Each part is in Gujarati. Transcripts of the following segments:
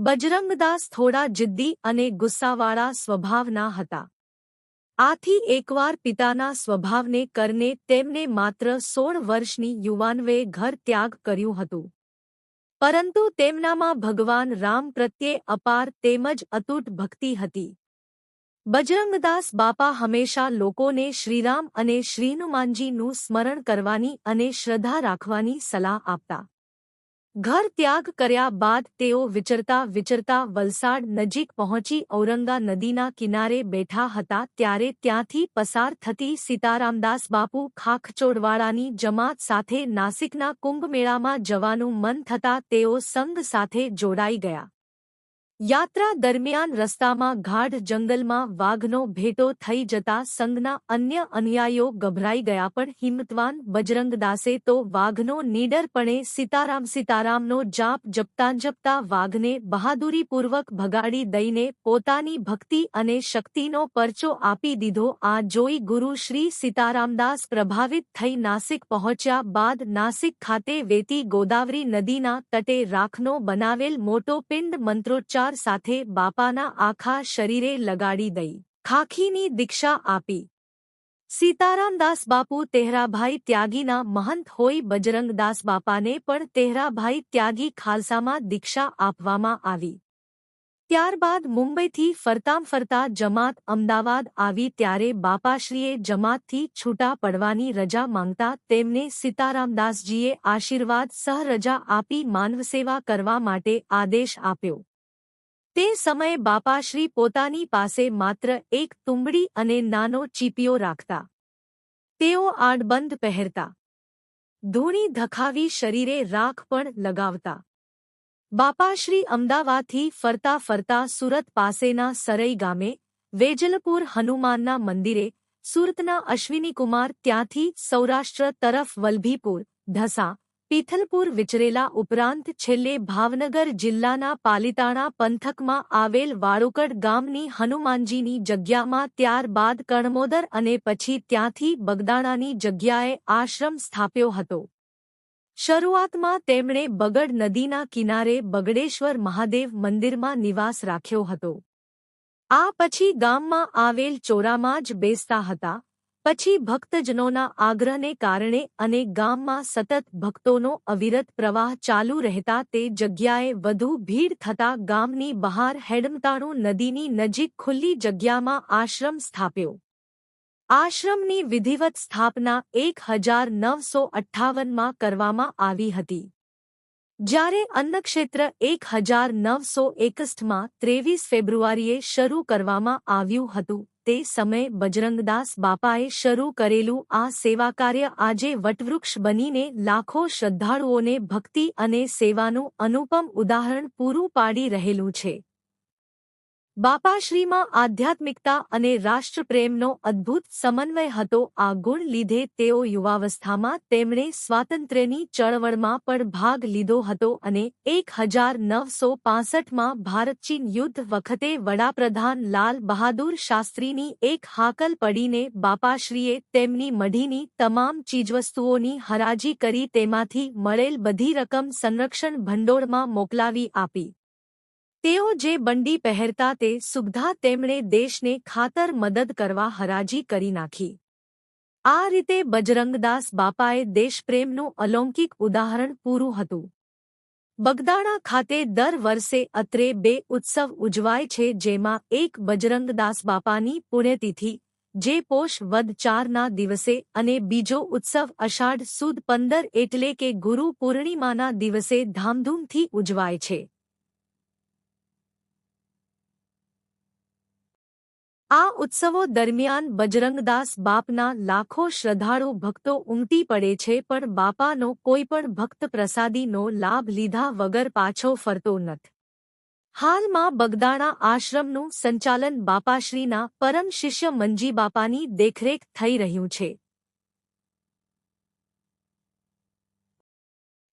બજરંગદાસ થોડા જિદ્દી અને ગુસ્સાવાળા સ્વભાવના હતા. આથી એકવાર પિતાના સ્વભાવને કરને તેમને માત્ર સોળ વર્ષની યુવાનવે ઘર ત્યાગ કર્યું હતું. પરંતુ તેમનામાં ભગવાન રામ પ્રત્યે અપાર તેમજ અતૂટ ભક્તિ હતી. બજરંગદાસ બાપા હંમેશા લોકોને શ્રીરામ અને શ્રીનુમાનજીનું સ્મરણ કરવાની અને શ્રદ્ધા રાખવાની સલાહ આપતા. ઘર ત્યાગ કર્યા બાદ તેઓ વિચરતા વિચરતા વલસાડ નજીક પહોંચી ઔરંગા નદીના કિનારે બેઠા હતા ત્યારે ત્યાંથી પસાર થતી સીતારામદાસ બાપુ ખાખચોડવાળાની જમાત સાથે નાસિકના કુંભમેળામાં જવાનું મન થતાં તેઓ સંઘ સાથે જોડાઈ ગયા. યાત્રા દરમિયાન રસ્તામાં ગાઢ જંગલમાં વાઘનો ભેટો થઈ જતા સંઘના અન્ય અનુયાયીઓ ગભરાઈ ગયા, પણ હિંમતવાન બજરંગદાસે તો વાઘનો નીડરપણે સીતારામ સીતારામનો જાપ જપતાં જપતા વાઘને બહાદુરીપૂર્વક ભગાડી દઈને પોતાની ભક્તિ અને શક્તિનો પરચો આપી દીધો. આ જોઈ ગુરુ શ્રી સીતારામદાસ પ્રભાવિત થઈ નાસિક પહોંચ્યા બાદ નાસિક ખાતે વેતી ગોદાવરી નદીના તટે રાખનો બનાવેલ મોટો પિંડ મંત્રોચ્ચાર સાથે બાપાના આખા શરીરે લગાડી દઈ ખાખીની દીક્ષા આપી. સીતારામદાસ બાપુ તેહરાભાઈ ત્યાગીના મહંત હોઈ બજરંગદાસ બાપાને પણ તેહરાભાઈ ત્યાગી ખાલસામાં દીક્ષા આપવામાં આવી. ત્યારબાદ મુંબઈથી ફરતામ ફરતા જમાત અમદાવાદ આવી ત્યારે બાપાશ્રીએ જમાતથી છૂટા પડવાની રજા માંગતા તેમને સીતારામદાસજીએ આશીર્વાદ સહ રજા આપી માનવસેવા કરવા માટે આદેશ આપ્યો. તે સમયે બાપાશ્રી પોતાની પાસે માત્ર એક તુંબડી અને નાનો ચીપિયો રાખતા તેઓ આડબંધ પહેરતા ધૂણી ધખાવી શરીરે રાખ પણ લગાવતા બાપાશ્રી અમદાવાદથી ફરતા ફરતા સુરત પાસેના સરઈ ગામે વેજલપુર હનુમાનના મંદિરે સુરતના અશ્વિનીકુમાર ત્યાંથી સૌરાષ્ટ્ર તરફ વલભીપુર ઢસા પીથલપુર વિચરેલા ઉપરાંત છેલ્લે ભાવનગર જિલ્લાના પાલિતાણા પંથકમાં આવેલ વાળુકડ ગામની હનુમાનજીની જગ્યામાં ત્યારબાદ કણમોદર અને પછી ત્યાંથી બગદાણાની જગ્યાએ આશ્રમ સ્થાપ્યો હતો. શરૂઆતમાં તેમણે બગડ નદીના કિનારે બગડેશ્વર મહાદેવ મંદિરમાં નિવાસ રાખ્યો હતો. આ પછી ગામમાં આવેલ ચોરામાં જ બેસતા હતા. પછી ભક્તજનોના આગ્રહને કારણે અને ગામમાં સતત ભક્તોનો અવિરત પ્રવાહ ચાલુ રહેતા તે જગ્યાએ વધુ ભીડ થતા ગામની બહાર હેડમતાણુ નદીની નજીક ખુલ્લી જગ્યામાં આશ્રમ સ્થાપ્યો. આશ્રમની વિધિવત સ્થાપના એક હજાર નવસો અઠ્ઠાવનમાં કરવામાં આવી હતી. જ્યારે અન્નક્ષેત્ર એક હજાર નવસો એકસઠમાં ત્રેવીસ ફેબ્રુઆરીએ શરૂ કરવામાં આવ્યું હતું તે સમયે બજરંગદાસ બાપાએ શરૂ કરેલું આ સેવાકાર્ય આજે વટવૃક્ષ બનીને લાખો શ્રદ્ધાળુઓને ભક્તિ અને સેવાનું અનુપમ ઉદાહરણ પૂરું પાડી રહેલું છે. બાપાશ્રીમાં આધ્યાત્મિકતા અને રાષ્ટ્રપ્રેમનો અદ્ભુત સમન્વય હતો. આ ગુણ લીધે તેઓ યુવાવસ્થામાં તેમણે સ્વાતંત્ર્યની ચળવળમાં પણ ભાગ લીધો હતો અને એક હજાર નવસો પાસઠમાં ભારત ચીન યુદ્ધ વખતે વડાપ્રધાન લાલ બહાદુર શાસ્ત્રીની એક હાકલ પડીને બાપાશ્રીએ તેમની મઢીની તમામ ચીજવસ્તુઓની હરાજી કરી તેમાંથી મળેલ બધી રકમ સંરક્ષણ ભંડોળમાં મોકલાવી આપી. તેઓ જે બંડી પહેરતા તે સુગધા તેમણે દેશને ખાતર મદદ કરવા હરાજી કરી નાખી. આ રીતે બજરંગદાસ બાપાએ દેશપ્રેમનું અલૌકિક ઉદાહરણ પૂરું હતું. બગદાણા ખાતે દર વર્ષે અત્રે બે ઉત્સવ ઉજવાય છે જેમાં એક બજરંગદાસ બાપાની પુણ્યતિથિ, જે પોષ વદ ચારના દિવસે અને બીજો ઉત્સવ અષાઢ સુદ પંદર એટલે કે ગુરુ પૂર્ણિમાના દિવસે ધામધૂમથી ઉજવાય છે. આ ઉત્સવો દરમિયાન બજરંગદાસ બાપના લાખો શ્રદ્ધાળુ ભક્તો ઉમટી પડે છે પણ બાપાનો કોઈ પણ ભક્ત પ્રસાદીનો લાભ લીધા વગર પાછો ફરતો નથી. હાલમાં બગદાણા આશ્રમનું સંચાલન બાપાશ્રીના પરમ શિષ્ય મંજી બાપાની દેખરેખ થઈ રહ્યું છે.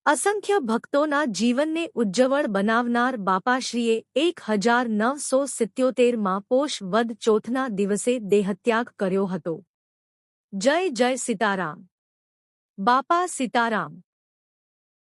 અસંખ્ય ભક્તોના જીવનને ઉજ્જવળ બનાવનાર બાપાશ્રીએ એક હજાર નવસો સિત્યોતેરમાં પોષ વદ ચોથના દિવસે દેહત્યાગ કર્યો હતો. જય જય સીતારામ. બાપા સીતારામ.